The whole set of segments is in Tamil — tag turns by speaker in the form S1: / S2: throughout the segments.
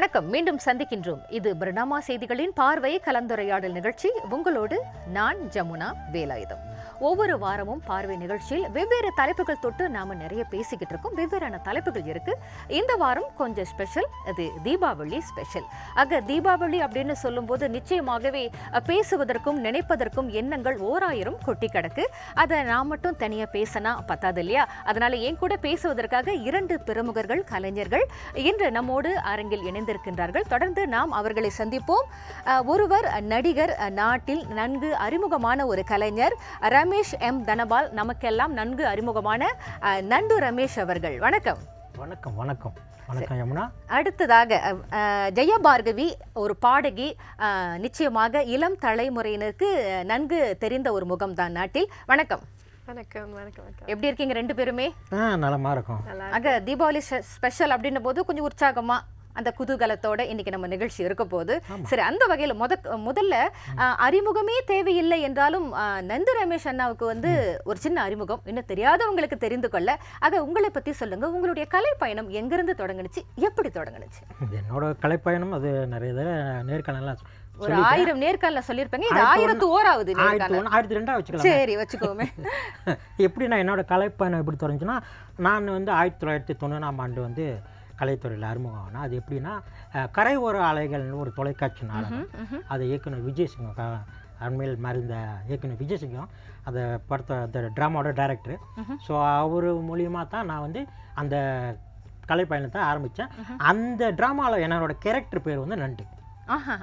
S1: வணக்கம். மீண்டும் சந்திக்கின்றோம். இது பிரணாமா செய்திகளின் பார்வை கலந்துரையாடல் நிகழ்ச்சி. உங்களோடு நான் ஜமுனா வேலாயுதம். ஒவ்வொரு வாரமும் பார்வை நிகழ்ச்சியில் வெவ்வேறு தலைப்புகள் தொட்டு நாம நிறைய பேசிக்கிட்டு இருக்கோம். வெவ்வேறான தலைப்புகள் இருக்கு. இந்த வாரம் கொஞ்சம் ஸ்பெஷல் அது தீபாவளி ஸ்பெஷல் ஆக தீபாவளி அப்படின்னு சொல்லும்போது நிச்சயமாகவே பேசுவதற்கும் நினைப்பதற்கும் எண்ணங்கள் ஓராயிரம் கொட்டி கிடக்கு. அதை நான் மட்டும் தனியா பேசினா பத்தாது இல்லையா? அதனால என் கூட பேசுவதற்காக இரண்டு பிரமுகர்கள் கலைஞர்கள் இன்று நம்மோடு அரங்கில் இணைந்து இணைந்திருக்கின்றார்கள். தொடர்ந்து நாம் அவர்களை சந்திப்போம். ஒருவர் நடிகர் நாட்டில் நன்கு அறிமுகமான ஒரு கலைஞர் ரமேஷ் எம். தனபால் நமக்கெல்லாம் நன்கு அறிமுகமான நண்டு ரமேஷ் அவர்கள். வணக்கம்.
S2: வணக்கம் வணக்கம். வணக்கம் யமுனா.
S1: அடுத்ததாக ஜெயா பார்கவி ஒரு பாடகி நிச்சயமாக இளம் தலைமுறையினருக்கு நன்கு தெரிந்த ஒரு முகம்தான் நாட்டில். வணக்கம்.
S3: வணக்கம் வணக்கம்
S1: எப்படி இருக்கீங்க ரெண்டு பேருமே?
S2: ஆ நலமாக இருக்கும்.
S1: ஆக தீபாவளி ஸ்பெ- ஸ்பெஷல் அப்படின்னும் போது கொஞ்சம் உற்சாகமா அந்த குதூகலத்தோட இன்னைக்கு நம்ம நிகழ்ச்சி இருக்க போது சரி அந்த வகையில முத முதல்ல அறிமுகமே தேவையில்லை என்றாலும் நந்து ரமேஷ் அண்ணாவுக்கு வந்து ஒரு சின்ன அறிமுகம். இன்னும் தெரியாதவங்களுக்கு தெரிந்து கொள்ள. ஆக உங்களை பத்தி சொல்லுங்க. உங்களுடைய கலை பயணம் எங்கிருந்து தொடங்குனுச்சு? எப்படி தொடங்குனுச்சு?
S2: என்னோட கலைப்பயணம். அது நிறைய நேர்காணலாம்
S1: ஒரு ஆயிரம் நேர்காணல சொல்லியிருப்பேங்க. இது ஆயிரத்து ஓராவது நேர்காணல்.
S2: ஆயிரத்தி ரெண்டா வச்சுக்கலாம்.
S1: சரி வச்சுக்கோமே.
S2: எப்படி நான் என்னோட கலைப்பயணம் எப்படி தொடங்குச்சுன்னா நான் வந்து ஆயிரத்தி தொள்ளாயிரத்தி தொண்ணூறாம் ஆண்டு வந்து கலைத்துறையில் அறிமுகம் ஆனேன் அது எப்படின்னா கரை ஓர அலைகள்னு ஒரு தொலைக்காட்சி நாடகம் அது. இயக்குனர் விஜயசிங்கம் க அண்மையில் மறைந்த இயக்குனர் விஜயசிங்கம் அந்த படத்தை அந்த ட்ராமாவோட டைரக்டர். ஸோ அவர் மூலியமாக தான் நான் வந்து அந்த கலைப்பயணத்தை ஆரம்பித்தேன் அந்த ட்ராமாவில் என்னோட கேரக்டர் பேர் வந்து நண்டு.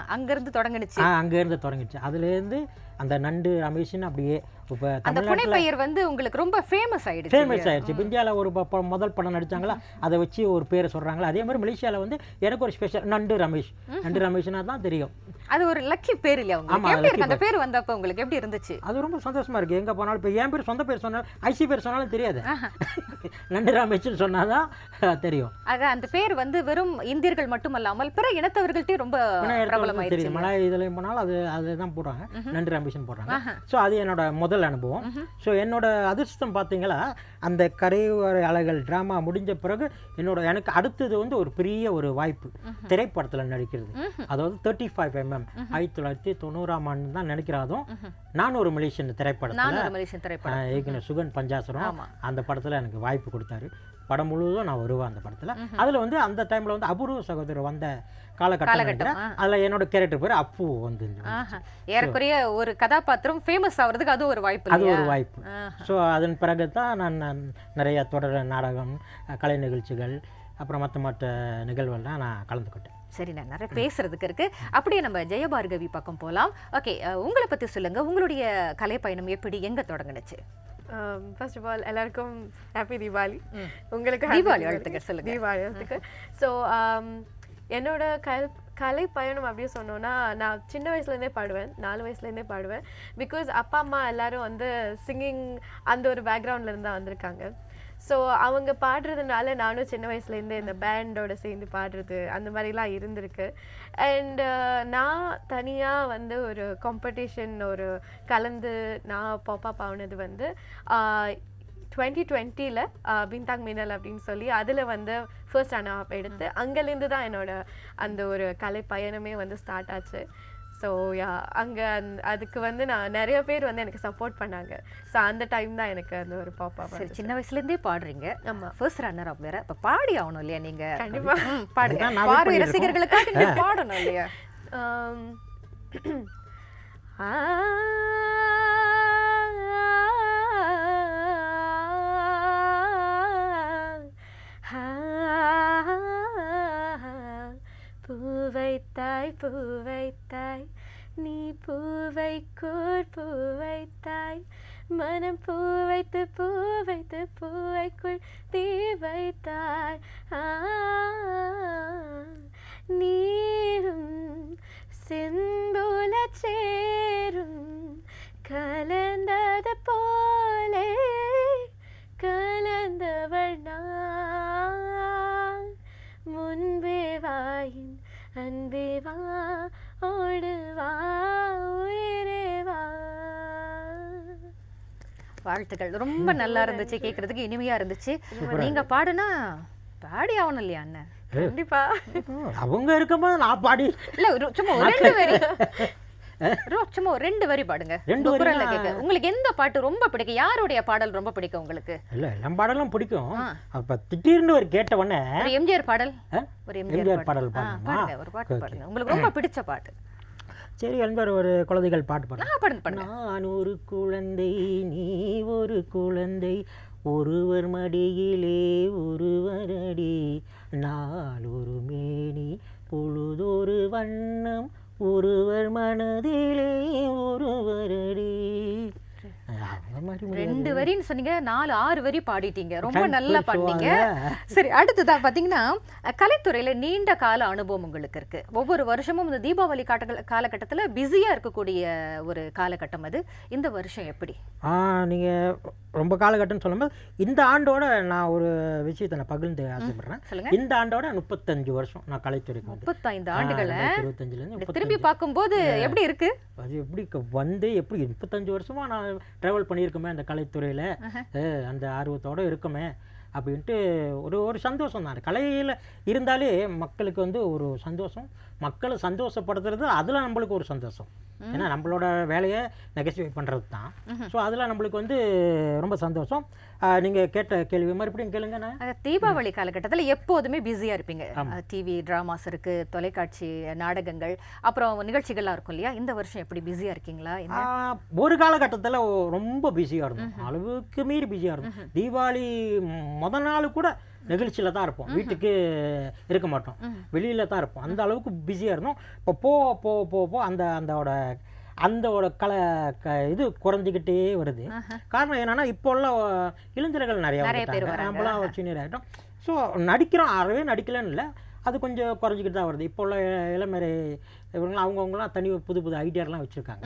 S1: அங்கிருந்து தொடங்குனுச்சு
S2: ஆ, அங்கேருந்து தொடங்கிடுச்சு. அதுலேருந்து அந்த நண்டு ரமேஷன் அப்படியே இப்போ
S1: அந்த புனைப்பெயர் வந்து உங்களுக்கு ரொம்ப ஃபேமஸ் ஆயிடுச்சு
S2: ஃபேமஸ் ஆயிடுச்சு. இப்போ இந்தியாவில் ஒரு முதல் படம் நடிச்சாங்களா? அதை வச்சு ஒரு பேரை சொல்கிறாங்களா அதே மாதிரி மலேசியாவில் வந்து எனக்கு ஒரு ஸ்பெஷல் நண்டு ரமேஷ். நண்டு ரமேஷ்னா தான் தெரியும்.
S1: அது ஒரு லக்கி பேர் இல்லையா உங்களுக்கு? அந்த பேர். வந்தப்ப உங்களுக்கு எப்படி இருந்துச்சு?
S2: அது ரொம்ப சந்தோஷமா இருக்கு. எங்கே போனாலும் இப்போ என் பேர் சொந்த பேர் சொன்னாலும் ஐசி பேர் சொன்னாலும் தெரியாது. நண்டு ரமேஷ்னு சொன்னாதான் தெரியும்.
S1: ஆக அந்த பேர் வந்து வெறும் இந்தியர்கள் மட்டுமல்லாமல் பிற இனத்தவர்கள்ட்டயும் ரொம்ப
S2: தெரியும் மலாய் இதுலையும் போனாலும் அது அதுதான் போடுறாங்க நண்டு ரமேஷ்னு போடுறாங்க. ஸோ அது என்னோட முதல் அனுபவம். ஸோ என்னோட அதிர்ஷ்டம் பார்த்தீங்களா அந்த கரையோர அலைகள் ட்ராமா முடிஞ்ச பிறகு என்னோட எனக்கு அடுத்தது வந்து ஒரு பெரிய ஒரு வாய்ப்பு. திரைப்படத்தில் நடிக்கிறது. அதாவது தேர்ட்டி ஃபைவ் எம்எம் ஆயிரத்தி தொள்ளாயிரத்தி தொண்ணூறாம் ஆண்டு தான் நினைக்கிறேன் அதுவும் நான் ஒரு மலேசியன் திரைப்படத்தில் இயக்குனர் சுகன் பஞ்சாசுரம். அந்த படத்தில் எனக்கு வாய்ப்பு கொடுத்தாரு. படம் முழுவதும் நான் வருவேன் அந்த படத்தில். அதில் வந்து அந்த டைமில் வந்து அபூர்வ சகோதரர் வந்த காலகட்டம். அதுல என்னோட கேரக்டர் பேர் அப்பு வந்து.
S1: ஏறக்குறைய ஒரு கதாபாத்திரம் ஃபேமஸ் ஆவறதுக்கு அது ஒரு வாய்ப்பு
S2: அது ஒரு வாய்ப்பு. ஸோ அதன் பிறகு தான் நான் நிறைய தொடர் நாடகம் கலை நிகழ்ச்சிகள் அப்புறம் மற்ற மற்ற நிகழ்வுகள்லாம் நான் கலந்துக்கிட்டேன்.
S1: சரி நான் நிறைய பேசுறதுக்கு இருக்கு. அப்படியே நம்ம ஜெயபார்கவி பக்கம் போலாம். ஓகே உங்களை பத்தி சொல்லுங்க. உங்களுடைய கலை பயணம் எப்படி எங்க தொடங்குனுச்சு?
S3: ஃபர்ஸ்ட் ஆஃப் ஆல் எல்லாருக்கும் ஹாப்பி தீபாவளி உங்களுக்கு
S1: தீபாவளி வாழ்த்துக்கள் சொல்லுங்க.
S3: தீபாவளி வாழ்த்துக்கள் ஸோ என்னோட கல் கலை பயணம் அப்படி சொன்னோன்னா நான் சின்ன வயசுலேருந்தே பாடுவேன். நாலு வயசுலேருந்தே பாடுவேன். பிகாஸ் அப்பா அம்மா எல்லாரும் வந்து சிங்கிங் அந்த ஒரு பேக்ரவுண்ட்லேருந்து தான் வந்திருக்காங்க. ஸோ அவங்க பாடுறதுனால நானும் சின்ன வயசுலேருந்தே இந்த பேண்டோட சேர்ந்து பாடுறது அந்த மாதிரிலாம் இருந்திருக்கு. அண்ட் நான் தனியாக வந்து ஒரு காம்படிஷன் ஒரு கலந்து நான் பாப்பா ஆனது வந்து டுவெண்ட்டி டுவெண்ட்டியில் பின்தாங் மினல் அப்படின்னு சொல்லி அதில் வந்து ஃபர்ஸ்ட் அனாப் எடுத்து அங்கேருந்து தான் என்னோட அந்த ஒரு கலை பயணமே வந்து ஸ்டார்ட் ஆச்சு. ஸோ யா அங்கே அந் அதுக்கு வந்து நான் நிறைய பேர் வந்து எனக்கு சப்போர்ட் பண்ணாங்க. ஸோ அந்த டைம் தான் எனக்கு அந்த ஒரு பாப்பா
S1: சரி சின்ன வயசுல இருந்தே பாடுறீங்க.
S3: ஆமா.
S1: ஃபர்ஸ்ட் ரன்னர் அப் வேற. இப்ப பாடி ஆகணும் இல்லையா நீங்க?
S3: கண்டிப்பா.
S1: ம், பாடுங்க பார்வை. ரசிகர்களுக்காக பாடணும் இல்லையா?
S3: Um, ஆ, பூவைத்தாய். பூவைத்தாய் நீ பூவைக்குள் பூவைத்தாய். மனம் பூவைத்து பூவைத்து பூவைக்குள் தீ வைத்தாய் நீரும் சிந்துல சேரும் கலந்தது போலே. கலந்தவள் நான். முன்பு அன்பே வா ஓடு வா உயிரே வா.
S1: வாழ்த்துக்கள். ரொம்ப நல்லா இருந்துச்சு கேட்கறதுக்கு இனிமையா இருந்துச்சு. நீங்க பாடுனா பாடி ஆகணும் இல்லையா அண்ணன்?
S3: கண்டிப்பா.
S2: அவங்க இருக்கும்போது நான் பாடி
S1: இல்ல ஒரு- சும்மா ஒரு ரெண்டு சும்மா ரெண்டு வரி பாடுங்க.
S2: ரெண்டு
S1: குரல்ல கேட்க. உங்களுக்கு எந்த பாட்டு ரொம்ப பிடிக்கும்? யாருடைய பாடல் ரொம்ப பிடிக்கும் உங்களுக்கு?
S2: இல்லை எல்லா பாடலும் பிடிக்கும். அப்போ திடீர்னு ஒரு கேட்ட உடனே
S1: ஒரு எம்ஜிஆர் பாடல்? ஒரு
S2: எம்ஜிஆர் பாடல்?
S1: பாடுங்க. ஒரு பாட்டு. பாடுங்க. உங்களுக்கு ரொம்ப பிடிச்ச பாட்டு.
S2: சரி என்பர் ஒரு குழந்தைகள் பாட்டு
S1: பாடுங்க.
S2: நான் ஒரு குழந்தை நீ ஒரு குழந்தை ஒருவர் மடியிலே ஒருவரடி நாள் ஒரு மேனி பொழுதொரு வண்ணம் ஒருவர் மனதிலே ஒருவரடி
S1: ரெண்டு வரின்னு சொன்னீங்க நாலு ஆறு வரி பாடிட்டீங்க. ரொம்ப நல்லா
S2: சொல்லுவாங்க.
S1: சரி அடுத்ததா பாத்தீங்கன்னா அஹ், கலைத்துறையில நீண்ட கால அனுபவம் உங்களுக்கு இருக்கு. ஒவ்வொரு வருஷமும் இந்த தீபாவளி காட்டங்கள் காலகட்டத்துல பிஸியா இருக்கக்கூடிய ஒரு காலகட்டம் அது. இந்த வருஷம் எப்படி?
S2: ஆ நீங்கள் ரொம்ப காலகட்டம்னு சொல்லும்போது இந்த ஆண்டோட நான் ஒரு விஷயத்தை நான் பகிர்ந்து ஆசைப்படுறேன். இந்த ஆண்டோட முப்பத்தஞ்சு வருஷம் நான் கலைத்துறைக்கு
S1: முப்பத்தைந்து ஆண்டுகளை?
S2: இருபத்தஞ்சுலேருந்து
S1: திரும்பி பார்க்கும்போது எப்படி இருக்கு?
S2: அது எப்படி வந்து எப்படி முப்பத்தஞ்சு வருஷமா நான் ட்ராவல் பண்ணியிருக்கோமே அந்த கலைத்துறையில். அந்த ஆர்வத்தோட இருக்குமே அப்படின்ட்டு ஒரு ஒரு சந்தோஷம் தான். கலையில் இருந்தாலே மக்களுக்கு வந்து ஒரு சந்தோஷம். மக்களை சந்தோஷப்படுத்துறது அதில் நம்மளுக்கு ஒரு சந்தோஷம். ஏன்னா நம்மளோட வேலையை நெகசிஃபை பண்ணுறது தான் ஸோ அதில் நம்மளுக்கு வந்து ரொம்ப சந்தோஷம். நீங்கள் கேட்ட கேள்வி மறுபடியும் கேளுங்கண்ணா
S1: தீபாவளி காலகட்டத்துல எப்போதுமே பிஸியா இருப்பீங்க. டிவி டிராமாஸ் இருக்கு தொலைக்காட்சி நாடகங்கள் அப்புறம் நிகழ்ச்சிகள்லாம் இருக்கும் இல்லையா? இந்த வருஷம் எப்படி பிஸியா இருக்கீங்களா?
S2: ஒரு காலகட்டத்தில் ரொம்ப பிஸியாக இருந்தோம். அளவுக்கு மீறி பிஸியாக இருந்தோம். தீபாவளி முத நாள் கூட நிகழ்ச்சியில் தான் இருப்போம். வீட்டுக்கு இருக்க மாட்டோம். வெளியில் தான் இருப்போம். அந்த அளவுக்கு பிஸியாக இருந்தோம். இப்போ போக போக போக அந்த அந்தோட அந்தோட கல க இது குறைஞ்சிக்கிட்டே வருது. காரணம் என்னன்னா இப்போ உள்ள இளைஞர்கள் நிறைய. நம்மளாம் சீனியர் ஆகிட்டோம் ஸோ நடிக்கிறோம் அறவே நடிக்கலன்னு இல்லை. அது கொஞ்சம் குறைஞ்சிக்கிட்டு தான் வருது. இப்போ உள்ள இளமறை இவங்களாம் அவங்கவுங்களாம் தனி புது புது ஐடியாலாம் வச்சுருக்காங்க.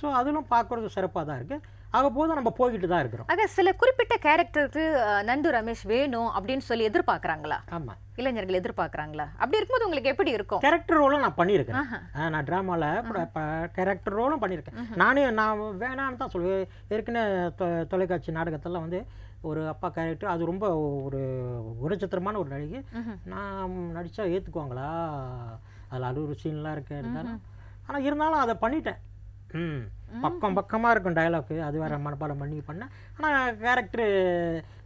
S2: ஸோ அதெல்லாம் பார்க்குறது சிறப்பாக தான் இருக்குது ஆக போது நம்ம போய்கிட்டு தான் இருக்கிறோம்.
S1: ஆக சில குறிப்பிட்ட கேரக்டருக்கு நண்டு ரமேஷ் வேணும் அப்படின்னு சொல்லி எதிர்பார்க்கறாங்களா?
S2: ஆமாம்
S1: இளைஞர்கள் எதிர்பார்க்கறாங்களா? அப்படி இருக்கும்போது உங்களுக்கு எப்படி இருக்கும்?
S2: கேரக்டர் ரோலும் நான் பண்ணியிருக்கேன். நான் ட்ராமாவில் கேரக்டர் ரோலும் பண்ணியிருக்கேன். நானே நான் வேணான்னு தான் சொல்லுவேன். ஏற்கனவே தொலைக்காட்சி நாடகத்தெல்லாம் வந்து ஒரு அப்பா கேரக்டர் அது ரொம்ப ஒரு குணச்சித்திரமான ஒரு நடிகை. நான் நடித்தா ஏற்றுக்குவாங்களா அதில் அறுபது சீன்லாம் இருக்கு இருந்தாலும். ஆனால் இருந்தாலும் அதை பண்ணிட்டேன். பக்கம் பக்கமாக இருக்கும் டயலாக்கு அது வேற மனப்பாடம் பண்ணி பண்ணேன் ஆனால் கேரக்டரு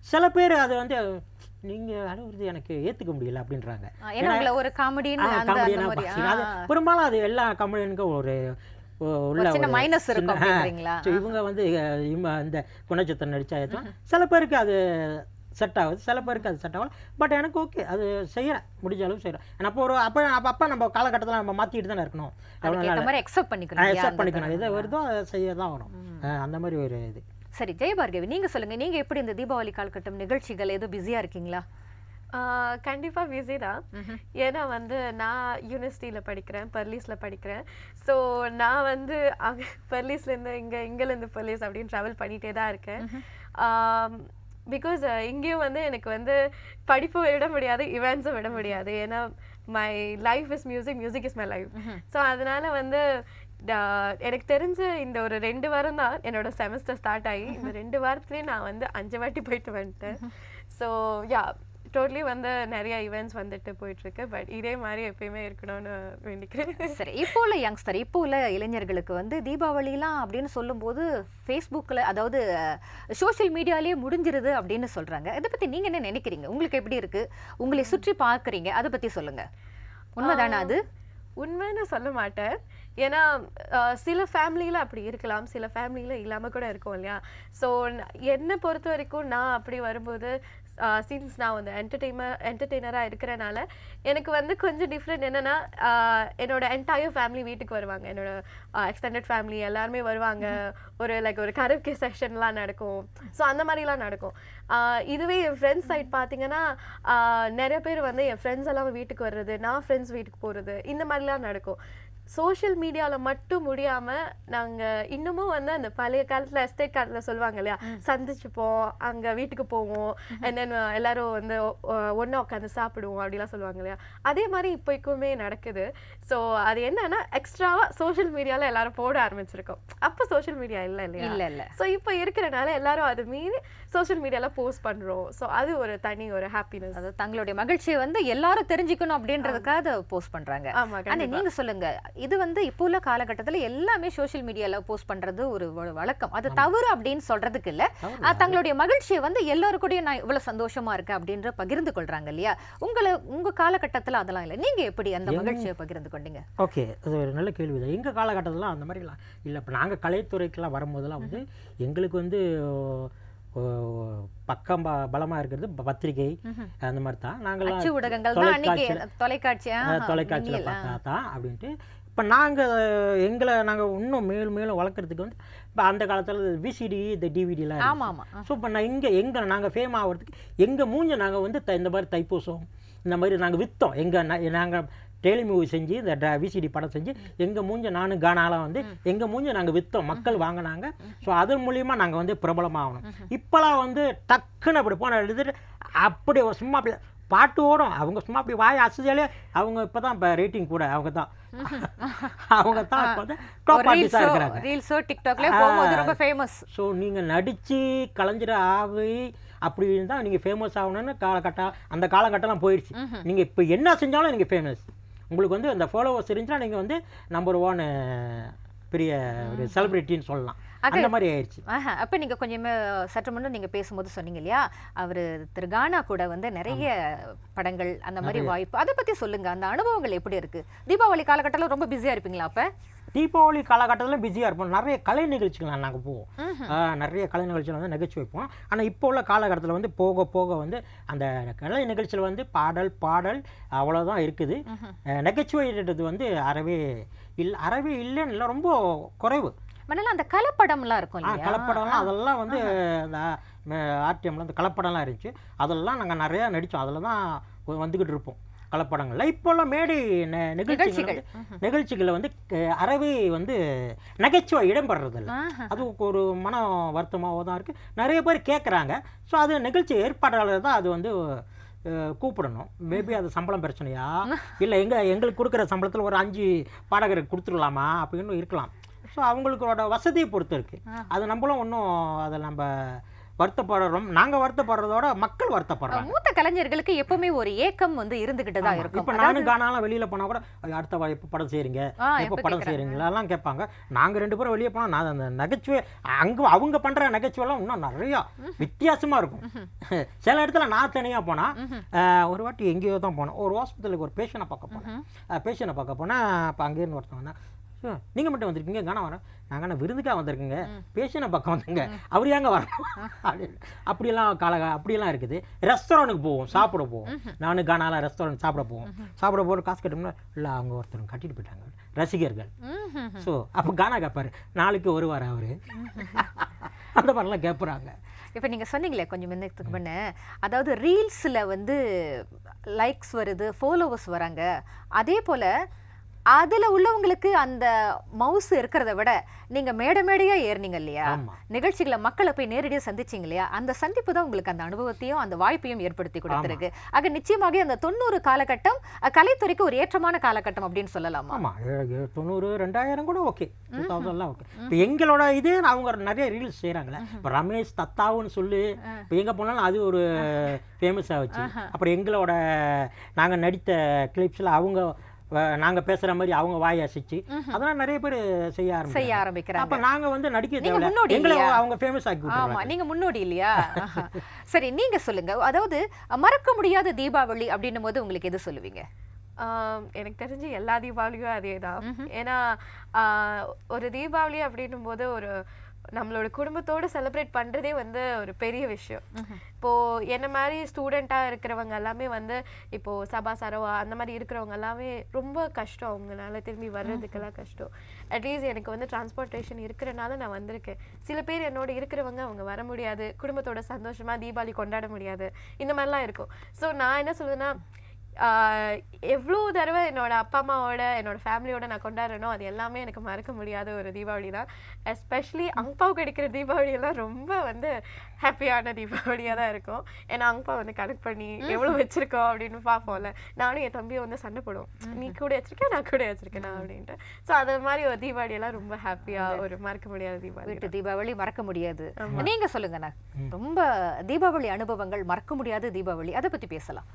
S2: சில பேர் அது வந்து நீங்கள் அழுகுறது எனக்கு ஏற்றுக்க முடியல அப்படின்றாங்க.
S1: ஒரு
S2: ஆ, பெரும்பாலும் அது எல்லா கமெடியனுக்கும் ஒரு உள்ள
S1: மைனஸ் இருக்கும்
S2: இவங்க வந்து இந்த குணச்சித்திரம் நடிச்சா சில பேருக்கு அது செட் ஆகுது. சில பேருக்கு அது செட் ஆகல. பட் எனக்கு ஓகே அது செய்யறேன் முடிஞ்ச அளவு செய்யறேன் ஏன்னா அப்போ ஒரு அப்போ அப்போ அப்போ நம்ம காலகட்டத்தில் நம்ம மாற்றிட்டு தானே இருக்கணும்.
S1: மாதிரி எக்ஸப்ட் பண்ணிக்கணும். அந்த
S2: பண்ணிக்கணும். எதை. வருதோ அதை செய்ய தான் அஹ், அந்த மாதிரி ஒரு இது.
S1: சரி ஜெயபார்கவி நீங்க சொல்லுங்க. நீங்க எப்படி இந்த தீபாவளி காலகட்டம் நிகழ்ச்சிகள் ஏதோ பிஸியா இருக்கீங்களா?
S3: ஆஹ் கண்டிப்பா பிஸி தான். ஏன்னா வந்து நான் யூனிவர்சிட்டியில் படிக்கிறேன். பர்லீஸில் படிக்கிறேன். ஸோ நான் வந்து அங்கே பர்லீஸ்லேருந்து இங்கே இங்கேருந்து பர்லீஸ் அப்படின்னு ட்ராவல் பண்ணிகிட்டே தான் இருக்கேன். பிகாஸ் இங்கேயும் வந்து எனக்கு வந்து படிப்பு விட முடியாது இவெண்ட்ஸும் விட முடியாது. ஏன்னா my life is music music is my life so அதனால வந்து எனக்கு தெரிஞ்ச இந்த ஒரு ரெண்டு வாரம் தான் என்னோட செமஸ்டர் ஸ்டார்ட் ஆகி இந்த ரெண்டு வாரத்துலேயே நான் வந்து அஞ்சு வாட்டி போயிட்டு வந்துட்டேன். ஸோ யா டோட்டலி வந்து நிறைய ஈவெண்ட்ஸ் வந்துட்டு போயிட்டு இருக்கு பட் இதே மாதிரி எப்பயுமே இருக்கணும்னு வேண்டிக்கிறேன்
S1: சரி இப்போ உள்ள யங்ஸ்டர் இப்போ உள்ள இளைஞர்களுக்கு வந்து தீபாவளிலாம் அப்படின்னு சொல்லும்போது ஃபேஸ்புக்கில் அதாவது சோஷியல் மீடியாலேயே முடிஞ்சிருது அப்படின்னு சொல்றாங்க. இதை பத்தி நீங்க என்ன நினைக்கிறீங்க? உங்களுக்கு எப்படி இருக்கு? உங்களை சுற்றி பார்க்குறீங்க. அதை பத்தி சொல்லுங்க. உண்மைதானே அது?
S3: உண்மைன்னு சொல்ல மாட்டேன். ஏன்னா சில ஃபேமிலியில் அப்படி இருக்கலாம். சில ஃபேமிலியில் இல்லாமல் கூட இருக்கும் இல்லையா? ஸோ என்னை பொறுத்த வரைக்கும் நான் அப்படி வரும்போது சின்ஸ் நான் வந்து என்டர்டெயின்ம என்டர்டெய்னராக இருக்கிறனால எனக்கு வந்து கொஞ்சம் டிஃப்ரெண்ட் என்னென்னா என்னோட என்டையர் ஃபேமிலி வீட்டுக்கு வருவாங்க. என்னோட எக்ஸ்டெண்டட் ஃபேமிலி எல்லாருமே வருவாங்க. ஒரு லைக் ஒரு கரப்கே செஷன்லாம் நடக்கும். ஸோ அந்த மாதிரிலாம் நடக்கும். இதுவே என் ஃப்ரெண்ட்ஸ் சைட் பார்த்தீங்கன்னா நிறைய பேர் வந்து என் ஃப்ரெண்ட்ஸ் எல்லாம் வீட்டுக்கு வர்றது நான் ஃப்ரெண்ட்ஸ் வீட்டுக்கு போகிறது இந்த மாதிரிலாம் நடக்கும். சோஷியல் மீடியாவில் மட்டும் முடியாமல் நாங்கள் இன்னமும் வந்து அந்த பழைய காலத்தில் எஸ்டேட் காலத்தில் சொல்லுவாங்க இல்லையா? சந்திச்சுப்போம் அங்கே வீட்டுக்கு போவோம் அண்ட் தென் எல்லாரும் வந்து ஒன்றா உட்காந்து சாப்பிடுவோம் அப்படிலாம் சொல்லுவாங்க இல்லையா? அதே மாதிரி இப்போக்குமே நடக்குது. ஸோ அது என்னன்னா எக்ஸ்ட்ராவாக சோஷியல் மீடியாவில் எல்லாரும் போட ஆரம்பிச்சிருக்கோம். அப்போ சோஷியல் மீடியா இல்லை இல்லையா?
S1: இல்ல இல்ல.
S3: ஸோ இப்போ இருக்கிறனால எல்லாரும் அது மீறி சோஷியல் மீடியாவில் போஸ்ட் பண்ணுறோம் ஸோ அது ஒரு தனி ஒரு ஹாப்பினஸ்
S1: அது தங்களுடைய மகிழ்ச்சியை வந்து எல்லாரும் தெரிஞ்சுக்கணும் அப்படின்றதுக்காக அதை போஸ்ட் பண்றாங்க.
S3: ஆமா
S1: ஆனா
S3: கண்டிப்பா.
S1: நீங்க சொல்லுங்க. இது வந்து இப்போ உள்ள காலகட்டத்துல எல்லாமே சோஷியல் மீடியால போஸ்ட் பண்றது ஒரு வழக்கம். அது தவறு அப்படின்னு சொல்றதுக்கு இல்ல. தங்களுடைய மகிழ்ச்சியை வந்து எல்லாரு கூடயும் நான் இவ்வளவு சந்தோஷமா இருக்கேன் அப்படின்ற பகிர்ந்து கொள்றாங்க இல்லையா? உங்களை உங்க காலகட்டத்துல அதெல்லாம் இல்ல. நீங்க எப்படி அந்த மகிழ்ச்சியை பகிர்ந்து கொண்டீங்க?
S2: ஓகே அது ஒரு நல்ல கேள்வி தான். எங்கள் காலகட்டத்திலாம் அந்த மாதிரிலாம் இல்லை. இப்போ நாங்கள் கலைத்துறைக்கெல்லாம் வரும்போதெல்லாம் வந்து எங்களுக்கு வந்து பக்கம் ப பலமாக இருக்கிறது பத்திரிகை. அந்த மாதிரி தான். நாங்கள்லாம்
S1: ஊடகங்கள் தொலைக்காட்சி.
S2: தொலைக்காட்சியில் பார்த்தா தான் அப்படின்ட்டு இப்போ நாங்கள் எங்களை நாங்கள் இன்னும் மேலும் மேலும் வளர்க்குறதுக்கு வந்து இப்போ அந்த காலத்தில் விசிடி இந்த டிவிடிலாம்
S1: ஆமா ஆமா.
S2: ஸோ இப்போ நான் இங்கே எங்கே நாங்கள் ஃபேம் ஆகிறதுக்கு எங்கள் மூஞ்ச நாங்கள் வந்து த இந்த மாதிரி தைப்பூசம் இந்த மாதிரி நாங்கள் விற்றோம் எங்கள் நாங்கள் டெய்லி மூவி செஞ்சு இந்த விசிடி படம் செஞ்சு எங்கள் மூஞ்ச நானும் கானாலாம் வந்து எங்கள் மூஞ்ச நாங்கள் விற்றோம் மக்கள் வாங்கினாங்க. ஸோ அதன் மூலியமாக நாங்கள் வந்து பிரபலமாகணும். இப்போலாம் வந்து டக்குன்னு அப்படி போன எழுதிட்டு அப்படி சும்மா அப்படி பாட்டு ஓடும். அவங்க சும்மா அப்படி வாய் அசைச்சாலே அவங்க இப்போ தான் இப்போ ரேட்டிங் கூட அவங்க தான். அவங்க தான் இப்போ வந்து டாப் ஆர்டிஸ்டாக இருக்கிறாங்க.
S1: ரீல்ஸோ டிக்டாக்ல போகும்போது ரொம்ப ஃபேமஸ்
S2: ஸோ நீங்கள் நடித்து கலைஞர் ஆகி அப்படி இருந்தால் நீங்கள் ஃபேமஸ் ஆகணும்னு காலகட்டம் அந்த காலகட்டம்லாம் போயிடுச்சு நீங்கள் இப்போ என்ன செஞ்சாலும் நீங்கள் ஃபேமஸ் உங்களுக்கு வந்து அந்த ஃபாலோவர்ஸ் இருந்துச்சுன்னா நீங்கள் வந்து நம்பர் ஒன் பெரிய ஒரு செலிப்ரிட்டின்னு சொல்லலாம். அந்த மாதிரி ஆயிடுச்சு
S1: ஆஹா அப்ப நீங்க கொஞ்சமே சற்று முன்ன நீங்க பேசும்போது சொன்னீங்க இல்லையா? அவரு திரு கானா கூட வந்து நிறைய படங்கள் அந்த மாதிரி வாய்ப்பு. அதை பத்தி சொல்லுங்க அந்த அனுபவங்கள் எப்படி இருக்கு? தீபாவளி காலகட்டத்துல ரொம்ப பிஸியா இருப்பீங்களா அப்ப?
S2: தீபாவளி காலகட்டத்தில் பிஸியாக இருப்போம். நிறைய கலை நிகழ்ச்சிகள் நாங்கள் போவோம். நிறைய கலை நிகழ்ச்சிகள் வந்து நிகழ்ச்சி வைப்போம். ஆனால் இப்போ உள்ள காலகட்டத்தில் வந்து போக போக வந்து அந்த கலை நிகழ்ச்சியில் வந்து பாடல் பாடல் அவ்வளோதான் இருக்குது. நகைச்சுவைன்றது வந்து அறவே இல்லை அறவே இல்லைன்னு இல்லை ரொம்ப குறைவு.
S1: மணல அந்த கலப்படம்லாம் இருக்கும் இல்லையா?
S2: கலப்படம்லாம் அதெல்லாம் வந்து அந்த ஆர்டிஎம்ல அந்த கலப்படம்லாம் இருந்துச்சு. அதெல்லாம் நாங்கள் நிறையா நடித்தோம் அதில் தான் வந்துக்கிட்டு இருப்போம். கலப்படங்கள்ல. இப்போல்லாம் மேடை நெ- நிகழ்ச்சிகள்
S1: நிகழ்ச்சிகள்.
S2: வந்து- நிகழ்ச்சிகளில் வந்து அறவே வந்து நகைச்சுவை இடம்பெறதில்ல.
S1: ஆஹா.
S2: அது ஒரு மன வருத்தமாகவோ தான் இருக்குது நிறைய பேர் கேட்குறாங்க ஸோ அது நிகழ்ச்சி ஏற்பாட்டாளர் தான் அது வந்து கூப்பிடணும். மேபி அது சம்பளம் பிரச்சனையா? இல்லை எங்க எங்களுக்கு கொடுக்குற சம்பளத்தில் ஒரு அஞ்சு பாடகருக்கு கொடுத்துடலாமா? அப்படின்னு இருக்கலாம். ஸோ அவங்களுக்கோட வசதியை பொறுத்து இருக்குது அது நம்மளும் ஒன்றும் அதை நம்ம வருத்தப்படுறோம். நாங்கள் வருத்தப்படுறதோட மக்கள் வருத்தப்படுறாங்க.
S1: மூத்த கலைஞர்களுக்கு எப்பவுமே ஒரு ஏக்கம் வந்து இருந்துகிட்டு தான் இருக்கும்.
S2: இப்போ நானும் காணாலும் வெளியில் போனால் கூட "ஐயோ, அடுத்த எப்போ படம் செய்கிறீங்க
S1: ஆ,
S2: எப்போ படம்? செய்கிறீங்களா எல்லாம் கேட்பாங்க. நாங்கள் ரெண்டு பேரும் வெளியே போனால் நான் அந்த நகைச்சுவை அங்கே அவங்க பண்ணுற நகைச்சுவைலாம் இன்னும் நிறையா வித்தியாசமாக இருக்கும். சில இடத்துல நான் தனியாக போனால் ஒரு வாட்டி எங்கேயோ தான் போனேன். ஒரு ஹாஸ்பிட்டலுக்கு ஒரு பேஷண்ட்டை பார்க்க போனேன். பேஷண்ட்டை பார்க்க போனால் அப்போ அங்கேருந்து ஒருத்தவங்க வந்தா, "சார், நீங்க மட்டும் வந்திருக்கீங்க காணா வரேன். நாங்கள் என்ன விருந்துக்காக வந்திருக்கீங்க. பேஷண்ட்டை பக்கம் வந்தீங்க அவர் ஏங்க வரணும்? அப்படின்னு. அப்படியெல்லாம் கால அப்படியெல்லாம் இருக்குது. ரெஸ்டாரண்ட்டுக்கு போவோம் சாப்பிட போவோம். நானும் கானாலாம் ரெஸ்டாரண்ட் சாப்பிட போவோம். சாப்பிட போகிற காசு கட்டணும்னா இல்லை அவங்க ஒருத்தர் கட்டிட்டு போயிட்டாங்க. ரசிகர்கள். ஸோ அப்போ கானா கேட்பாரு நாளைக்கு வருவார் அவரு. அந்த மாதிரிலாம் கேட்குறாங்க
S1: இப்போ நீங்க சொன்னீங்களே கொஞ்சம் முன்னத்துக்கு முன்ன. அதாவது ரீல்ஸ்ல வந்து லைக்ஸ் வருது ஃபாலோவர்ஸ் வராங்க. அதே போல அதுல உள்ளவங்களுக்கு அந்த மவுஸ் இருக்கிறத விட நீங்க மேடை மேடையா ஏறினீங்க இல்லையா. நிகழ்ச்சிகளை மக்களை போய் நேரடியா சந்திச்சீங்க இல்லையா? அந்த சந்திப்பு தான் உங்களுக்கு அந்த அனுபவத்தையும் அந்த வாய்ப்பையும் ஏற்படுத்தி கொடுத்திருக்கு. ஆக நிச்சயமாக அந்த தொண்ணூறு காலகட்டம் கலைத்துறைக்கு ஒரு ஏற்றமான காலகட்டம் அப்படின்னு சொல்லலாமா?
S2: ஆமாம் தொண்ணூறு ரெண்டாயிரம் கூட ஓகே டூ தௌசண்ட்லாம் ஓகே இப்போ எங்களோட இது அவங்க நிறைய ரீல்ஸ் செய்கிறாங்களே இப்போ ரமேஷ் தத்தாவுன்னு சொல்லி இப்போ எங்கே போனாலும் அது ஒரு ஃபேமஸ் ஆச்சு அப்புறம் எங்களோட நாங்கள் நடித்த கிளிப்ஸில் அவங்க நாங்கள் பேசுகிற மாதிரி அவங்க வாய் அசைச்சு அதெல்லாம் நிறைய பேர் செய்ய
S1: செய்ய
S2: ஆரம்பிச்சாங்க
S1: ஆரம்பிக்கிறாங்க.
S2: அப்போ நாங்கள் வந்து நடிக்க
S1: முன்னோடி
S2: எங்களை? அவங்க ஃபேமஸ் ஆக்கி
S1: ஆமா
S2: விட்டுறாங்க
S1: நீங்க முன்னோடி இல்லையா. சரி நீங்க சொல்லுங்க. அதாவது மறக்க முடியாத தீபாவளி அப்படின்னும் போது உங்களுக்கு எது சொல்லுவீங்க?
S3: எனக்கு தெரிஞ்சு எல்லா தீபாவளியும் அதே தான் ஏன்னா ஆஹ், ஒரு தீபாவளி அப்படின்னும் போது ஒரு நம்மளோட குடும்பத்தோட செலிப்ரேட் பண்றதே வந்து ஒரு பெரிய விஷயம். இப்போ என்ன மாதிரி ஸ்டூடெண்டா இருக்கிறவங்க எல்லாமே வந்து இப்போ சபா சரவா அந்த மாதிரி இருக்கிறவங்க எல்லாமே ரொம்ப கஷ்டம். அவங்களால திரும்பி வர்றதுக்கெல்லாம் கஷ்டம். அட்லீஸ்ட் எனக்கு வந்து டிரான்ஸ்போர்ட்டேஷன் இருக்கிறனால நான் வந்திருக்கேன். சில பேர் என்னோட இருக்கிறவங்க அவங்க வர முடியாது. குடும்பத்தோட சந்தோஷமா தீபாவளி கொண்டாட முடியாது. இந்த மாதிரிலாம் இருக்கும். ஸோ நான் என்ன சொல்லுவேன்னா எவ்வளோ தடவை என்னோட அப்பா அம்மாவோட என்னோட ஃபேமிலியோட நான் கொண்டாடுறேனோ அது எல்லாமே எனக்கு மறக்க முடியாத ஒரு தீபாவளி தான். எஸ்பெஷலி அங்பாவுக்கு அடிக்கிற தீபாவளி எல்லாம் ரொம்ப வந்து ஹாப்பியான தீபாவளியாக தான் இருக்கும். ஏன்னா அங்பா வந்து கனெக்ட் பண்ணி எவ்வளோ வச்சிருக்கோம் அப்படின்னு பார்ப்போம்ல. நானும் என் தம்பியும் வந்து சண்டை போடுவோம். நீ கூட வச்சிருக்கேன் நான் கூட வச்சிருக்கேன்? அப்படின்ட்டு. ஸோ அது மாதிரி ஒரு தீபாவளி எல்லாம் ரொம்ப ஹாப்பியாக ஒரு மறக்க முடியாத தீபாவளி
S1: வீட்டு தீபாவளி மறக்க முடியாது. நீங்க சொல்லுங்கண்ணா. ரொம்ப தீபாவளி அனுபவங்கள் மறக்க முடியாத தீபாவளி. அதை பத்தி பேசலாம்.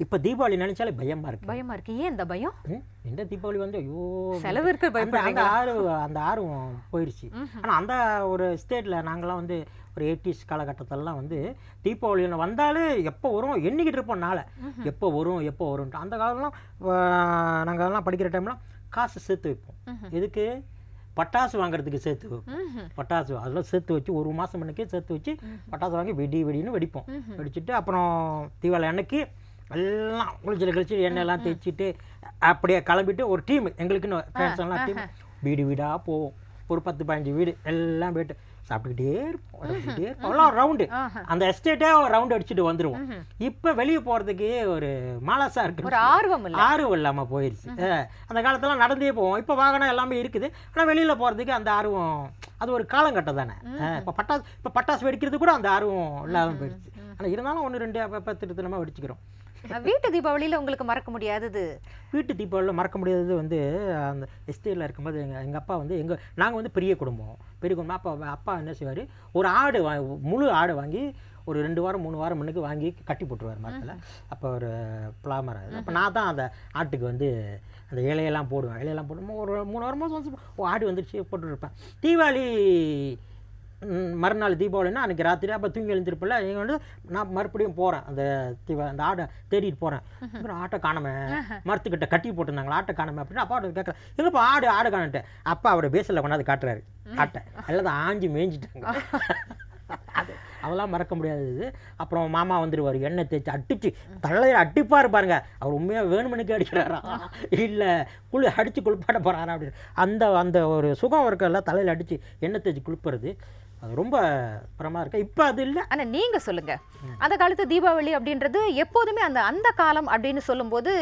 S2: இப்போ தீபாவளி நினைச்சாலே பயமா இருக்கு.
S1: பயமா இருக்கு. ஏன் இந்த பயம்?
S2: இந்த தீபாவளி வந்து ஐயோ
S1: செலவிற்கு
S2: அந்த அந்த ஆறு அந்த ஆர்வம் போயிடுச்சு ஆனா அந்த ஒரு ஸ்டேட்ல நாங்களாம் வந்து ஒரு எயிட்டிஸ் காலகட்டத்திலலாம் வந்து தீபாவளி வந்தாலே எப்போ வரும் எண்ணிக்கிட்டு இருப்போம் நாளை. எப்போ வரும் எப்போ வரும்ன்ட்டு. அந்த காலம்லாம் நாங்கள் எல்லாம் படிக்கிற டைம்லாம் காசு சேர்த்து வைப்போம். எதுக்கு? பட்டாசு வாங்குறதுக்கு சேர்த்து வைப்போம். பட்டாசு அதெல்லாம் சேர்த்து வச்சு ஒரு மாதம் முன்னுக்கே சேர்த்து வச்சு பட்டாசு வாங்கி வெடி வெடின்னு வெடிப்போம். வெடிச்சிட்டு அப்புறம் தீபாவளி அன்னைக்கு எல்லாம் குளிச்சல் கழிச்சு எண்ணெயெல்லாம் தேய்ச்சிட்டு அப்படியே கிளம்பிட்டு ஒரு டீம். எங்களுக்குன்னு ஃப்ரெண்ட்ஸ் எல்லாம் டீம் வீடு வீடாக போவோம். ஒரு பத்து பதினஞ்சு வீடு எல்லாம் போயிட்டு சாப்பிட்டுக்கிட்டே இருப்போம் சாப்பிட்டுக்கிட்டே இருப்போம். எல்லாம் ரவுண்டு அந்த எஸ்டேட்டே ஒரு ரவுண்ட் அடிச்சுட்டு வந்துடுவோம் இப்போ வெளியே போகிறதுக்கு ஒரு மாலாசா இருக்கு.
S1: ஒரு ஆர்வம் இல்ல.
S2: ஆர்வம் இல்லாமல் போயிடுச்சு அந்த காலத்துல நடந்தே போவோம். இப்போ வாகனம் எல்லாமே இருக்குது. ஆனால் வெளியில் போகிறதுக்கு அந்த ஆர்வம் அது ஒரு காலங்கட்டம் தானே. இப்போ பட்டாசு இப்போ பட்டாசு வெடிக்கிறது கூட அந்த ஆர்வம் இல்லாமல் போயிடுச்சு ஆனால் இருந்தாலும் ஒன்று ரெண்டு அப்போ திருத்தனமாக வெடிச்சுக்கிறோம்.
S1: வீட்டு தீபாவளியில உங்களுக்கு மறக்க முடியாதது?
S2: வீட்டு தீபாவளியில் மறக்க முடியாதது வந்து அந்த எஸ்டேட்டில் இருக்கும்போது எங்கள் எங்கள் அப்பா வந்து எங்கள் நாங்கள் வந்து பெரிய குடும்பம். பெரிய குடும்பம். அப்பா அப்பா என்ன செய்வார்? ஒரு ஆடு வா முழு ஆடு வாங்கி ஒரு ரெண்டு வாரம் மூணு வாரம் முன்னுக்கு வாங்கி கட்டி போட்டுருவார் மரத்தில். அப்போ ஒரு பிளாமர் அப்போ நான் தான் அந்த ஆட்டுக்கு வந்து அந்த இலையெல்லாம் போடுவேன். இலையெல்லாம் போடும்போது ஒரு மூணு வாரமாக ஆடு வந்துடுச்சு போட்டுருப்பேன். தீபாவளி மறுநாள் தீபாவளினா அன்றைக்கி ராத்திரி அப்போ தூங்கி எழுந்திருப்பில்ல இங்கே வந்து நான் மறுபடியும் போகிறேன் அந்த தீபா அந்த ஆடை தேடிட்டு போகிறேன் அப்புறம் ஆட்டை காணாம மரத்துக்கிட்ட கட்டி போட்டிருந்தாங்களா ஆட்டை காணாம அப்படின்னு அப்பா கேட்குறேன் எங்கப்பா ஆடு ஆடு காணட்டு அப்பா அவரை பேசல கொண்டாந்து காட்டுறாரு. ஆட்டை. எல்லாம் ஆஞ்சி மேய்ஞ்சிட்டாங்க. அது அதெல்லாம் மறக்க முடியாதது அப்புறம் மாமா வந்துடுவார் எண்ணெய் தேய்ச்சி அடிச்சு தலையில் அடிப்பார் பாருங்க. அவர் உண்மையாக வேணுமனுக்கு அடிக்கிறாரா? இல்லை குளி அடித்து குளிப்பாட்ட போகிறாரா அப்படின்னு. அந்த அந்த ஒரு சுகம் இருக்கல தலையில் அடித்து எண்ணெய் தேய்ச்சி குளிப்புறது. அது ரொம்ப புறமாக இருக்கு? இப்போ அது இல்லை.
S1: ஆனா நீங்க சொல்லுங்க. அந்த காலத்து தீபாவளி அப்படின்றது எப்போதுமே அந்த அந்த காலம் அப்படின்னு சொல்லும்போது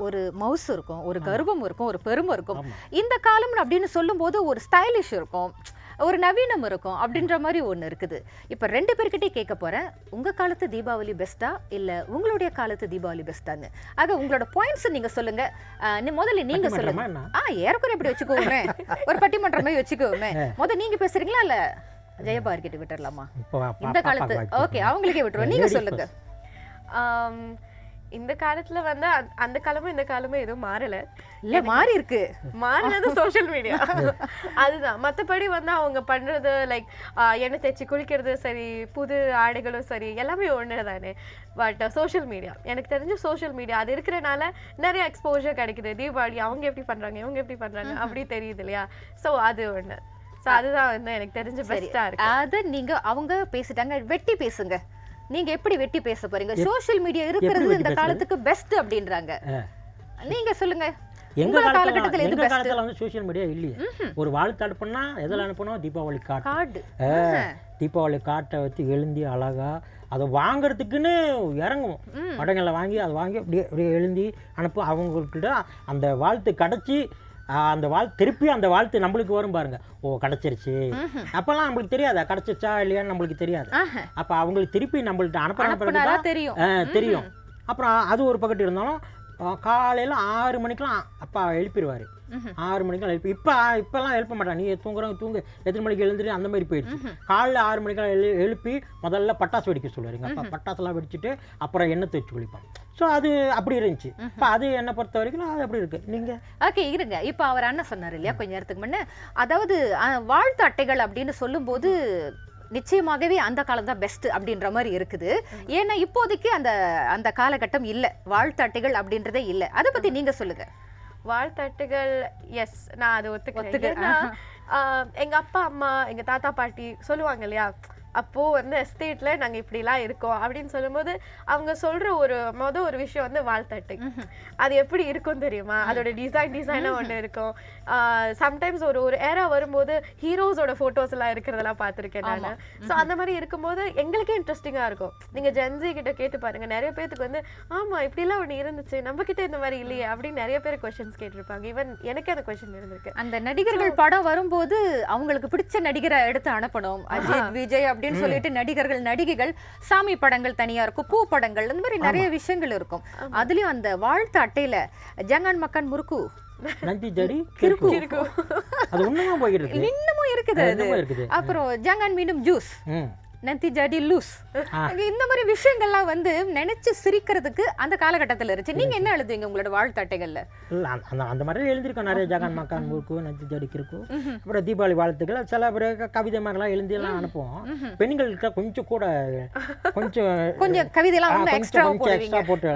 S1: ஒரு மவுஸ் இருக்கும் ஒரு கர்வம் இருக்கும் ஒரு பெருமை இருக்கும். இந்த காலம் அப்படின்னு சொல்லும்போது ஒரு ஸ்டைலிஷ் இருக்கும் ஒரு நவீனம் இருக்கும் அப்படின்ற மாதிரி ஒன்று இருக்குது. இப்போ ரெண்டு பேர்கிட்டே கேட்க போறேன். உங்க காலத்து தீபாவளி பெஸ்ட்டா இல்ல உங்களுடைய காலத்து தீபாவளி பெஸ்ட்டான்னு ஆக உங்களோட பாயிண்ட்ஸ் நீங்க சொல்லுங்க. அஹ், நீ முதல்ல நீங்க
S2: பட்டிமன்றமா
S1: சொல்லுங்க? ஆ ஏறக்குறைய இப்படி வச்சுக்கோமே. ஒரு பட்டிமன்றம் மாதிரி வச்சுக்கோமே. முத நீங்க பேசுறீங்களா இல்ல ஜெயபார் கிட்ட
S2: பா-
S1: இந்த காலத்து ஓகே அவங்களுக்கே விட்டுருவோம். நீங்க
S2: Ladies
S1: சொல்லுங்க
S3: ஆம், இந்த காலத்துல வந்து அந்த- காலமும் இந்த காலமும் எதுவும் மாறல.
S1: இல்ல மாறி இருக்கு.
S3: மாறினது சோஷியல் மீடியா அதுதான். மத்தபடி வந்து அவங்க பண்றது லைக் எண்ணெய் தேய்ச்சி குளிக்கிறது சரி புது ஆடைகளும் சரி எல்லாமே ஒன்று தானே பட் சோஷியல் மீடியா எனக்கு தெரிஞ்ச சோஷியல் மீடியா அது இருக்கிறனால நிறைய எக்ஸ்போஜர் கிடைக்குது. தீபாவளி அவங்க எப்படி பண்றாங்க இவங்க எப்படி பண்றாங்க அப்படி தெரியுது இல்லையா? ஸோ அது ஒண்ணு. ஸோ அதுதான் வந்து எனக்கு தெரிஞ்ச பெஸ்டா இருக்கு.
S1: அத நீங்க அவங்க பேசிட்டாங்க. வெட்டி பேசுங்க. நீங்க எப்படி வெட்டி பேச போறீங்க? சோஷியல் மீடியா இருக்கிறது இந்த? காலத்துக்கு பெஸ்ட் அப்படின்றாங்க. நீங்க சொல்லுங்க.
S2: எங்க
S1: காலகட்டத்துல
S2: எங்க காலத்துல வந்து சோஷியல் மீடியா இல்லையே. ஒரு வாழ்த்து அனுப்புனா எதில் அனுப்பணும் தீபாவளி
S1: கார்டு.
S2: தீபாவளி காட்டை வச்சு எழுந்தி அழகா அதை வாங்குறதுக்குன்னு இறங்குவோம். படங்களை வாங்கி அதை வாங்கி அப்படியே அப்படியே எழுந்தி அனுப்பும் அவங்கக்கிட்ட அந்த வாழ்த்து கிடச்சி அந்த வாழ்த்து திருப்பி அந்த வாழ்த்து நம்மளுக்கு வரும் பாருங்க. ஓ கிடச்சிருச்சு. அப்போல்லாம் நம்மளுக்கு தெரியாதா? கிடச்சிருச்சா இல்லையான்னு நம்மளுக்கு தெரியாது. அப்போ அவங்களுக்கு திருப்பி நம்மள்ட்ட அனுப்புறாங்க
S1: தெரியும்.
S2: தெரியும். அப்புறம் அது ஒரு பக்கத்து இருந்தாலும் காலையில் ஆறு மணிக்கெலாம் அப்பா எழுப்பிடுவார் ஆறு மணிக்கெல்லாம் எழுப்பி இப்போ இப்போல்லாம் எழுப்ப மாட்டான் நீ தூங்குறவங்க தூங்கு. எத்தனை மணிக்கு எழுந்துரு? அந்த மாதிரி போயிடுச்சு. காலைல ஆறு மணிக்கெல்லாம் எழு எழுப்பி முதல்ல பட்டாசு வெடிக்க சொல்லுவார் எங்கள் அப்பா. பட்டாசுலாம் வெடிச்சிட்டு அப்புறம் எண்ணெய் தேய்ச்சி குளிப்பான் ஸோ அது அப்படி இருந்துச்சு. இப்போ அது என்னை பொறுத்த வரைக்கும் அது அப்படி இருக்குது நீங்கள்
S1: ஓகே இருங்க. இப்போ அவர் அண்ணன் சொன்னார் இல்லையா? கொஞ்ச நேரத்துக்கு முன்ன. அதாவது வாழ்த்து அட்டைகள் அப்படின்னு சொல்லும்போது நிச்சயமாகவே அந்த காலம் தான் பெஸ்ட் அப்படின்ற மாதிரி இருக்குது. ஏன்னா இப்போதைக்கு அந்த அந்த காலகட்டம் இல்ல. வாழ்த்து அட்டைகள் அப்படின்றதே இல்ல. அதை பத்தி நீங்க சொல்லுங்க.
S3: வாழ்த்தட்டுகள். எஸ் நான் அதை ஒத்துக்கிறேன். எங்க அப்பா அம்மா எங்க தாத்தா பாட்டி சொல்லுவாங்க இல்லையா அப்போ வந்து எஸ்டேட்ல நாங்க இப்படிலாம் இருக்கோம். அப்படின்னு சொல்லும்போது அவங்க சொல்ற ஒரு மொத ஒரு விஷயம் வந்து வாழ்த்தட்டை. அது எப்படி இருக்கும் தெரியுமா? அதோட டிசைன் டிசைனா ஒண்ணு இருக்கும். சம்டைம்ஸ் ஒரு ஒரு ஏரா வரும்போது ஹீரோஸோட போட்டோஸ் எல்லாம் இருக்கிறதெல்லாம் பார்த்திருக்கேன் நான். சோ அந்த மாதிரி இருக்கும்போது எங்களுக்கே இன்ட்ரெஸ்டிங்கா இருக்கும். நீங்க ஜென்சி கிட்ட கேட்டு பாருங்க. நிறைய பேருக்கு வந்து ஆமா இப்படி எல்லாம் ஒண்ணு இருந்துச்சு. நம்ம கிட்ட இந்த மாதிரி இல்லையே அப்படின்னு நிறைய பேர் கொஸ்டின்ஸ் கேட்டிருப்பாங்க. ஈவன் எனக்கே அந்த கொஸ்டின் இருந்திருக்கு.
S1: அந்த நடிகர்கள் படம் வரும்போது அவங்களுக்கு பிடிச்ச நடிகரை எடுத்து அனுப்பணும். அஜித் விஜய் அப்படின்னு சொல்லிட்டு நடிகர்கள் நடிகைகள் சாமி படங்கள் தனியா இருக்கும் பூ படங்கள் இந்த மாதிரி நிறைய விஷயங்கள் இருக்கும். அதுலயும் அந்த வாழ்த்து அட்டையில ஜங்கான் மக்கன் முறுக்கு
S2: நந்தி ஜடி கிறுக்கு. அது போய்கிட்டு இருக்கு.
S1: இன்னமும் இருக்குது அது.
S2: இன்னமும் இருக்குது.
S1: அப்புறம் ஜங்கான் மீண்டும் ஜூஸ். நந்தி ஜடி லூஸ். இந்த மாதிரி விஷயங்கள்லாம் வந்து நினைச்சு சிரிக்கிறதுக்கு அந்த காலகட்டத்துல இருந்துச்சு. நீங்க என்ன எழுதுவீங்க உங்களோட வாழ்த்து அட்டைகள்ல
S2: இல்ல அந்த- அந்த மாதிரி எழுதியிருக்கோம். நிறைய ஜகான் மக்கான் முறுக்கு நந்தி ஜடி கிறுக்கு அப்புறம் தீபாவளி வாழ்த்துக்கள். சில பேர் கவிதை மாதிரிலாம் எழுதி எல்லாம் அனுப்புவோம். பெண்களுக்கு கொஞ்சம் கூட கொஞ்சம்
S1: கொஞ்சம் கவிதையெல்லாம் எக்ஸ்ட்ரா
S2: எக்ஸ்ட்ரா போட்டு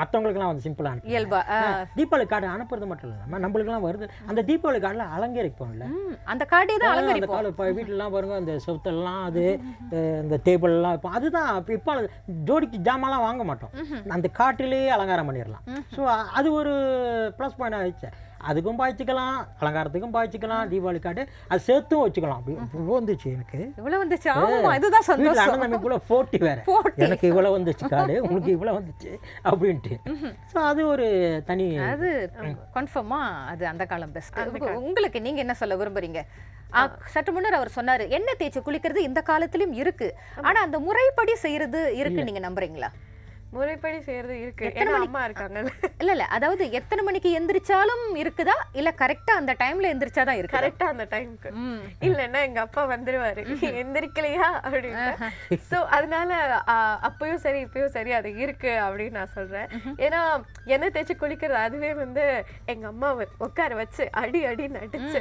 S2: மற்றவங்களுக்குலாம் வந்து அனுப்புவேன்
S1: இயல்பா.
S2: தீபாவளி கார்டு அனுப்புறது மட்டும் இல்லாமல் நம்மளுக்குலாம் வருது. அந்த தீபாவளி கார்டில் அலங்கரிப்போம்ல.
S1: அந்த கார்டே தான் அலங்கரிப்போம்.
S2: வீட்டிலலாம் பாருங்க அந்த செவுத்தெல்லாம் அது இந்த டேபிள்லாம் இப்போ அதுதான் இப்போ இப்போ ஜோடிக்கு ஜாமான்லாம் வாங்க மாட்டோம். அந்த காட்டிலேயே அலங்காரம் பண்ணிடலாம். ஸோ அது ஒரு ப்ளஸ் பாயிண்ட் ஆயிடுச்சு. அதுக்கும் பாய்ச்சிக்கலாம் அலங்காரத்துக்கும் பாய்ச்சிக்கலாம் தீபாவளி கார்டு அது சேர்த்தும் வச்சுக்கலாம். அப்படி இவ்வளோ வந்துச்சு எனக்கு.
S1: இவ்வளவு வந்துச்சு? இதுதான் சந்தோஷம்.
S2: அண்ணன் தம்பிக்குள்ள போட்டி வேற.
S1: போட்டி.
S2: எனக்கு இவ்வளோ வந்துச்சு கார்டு உங்களுக்கு இவ்வளோ வந்துச்சு அப்படின்ட்டு. ஸோ அது ஒரு தனி
S1: அது கன்ஃபார்மா அது அந்த காலம் பெஸ்ட் உங்களுக்கு நீங்க என்ன சொல்ல விரும்புறீங்க? ஆ, சற்று முன்னர் அவர் சொன்னாரு எண்ணெய் தேய்ச்சி குளிக்கிறது இந்த காலத்திலயும் இருக்கு. ஆனா அந்த முறைப்படி செய்யறது இருக்கு நீங்க நம்புறீங்களா?
S3: முறைப்படி செய்யறது இருக்கு. ஏன்னா அம்மா இருக்காங்கல்ல.
S1: இல்ல இல்ல. அதாவது எத்தனை மணிக்கு எந்திரிச்சாலும் இருக்குதா? இல்ல கரெக்டா அந்த டைம்ல எந்திரிச்சாதான் இருக்கு
S3: கரெக்டா அந்த டைம்க்கு இல்லைன்னா எங்க அப்பா வந்துருவாரு. எந்திரிக்கலையா அப்படின்னு சோ அதனால அப்பயும் சரி இப்பயும் சரி அது இருக்கு அப்படின்னு நான் சொல்றேன். ஏன்னா எண்ணெய் தேய்ச்சி குளிக்கிறது அதுவே வந்து எங்க அம்மா உட்கார வச்சு அடி அடி நடிச்சு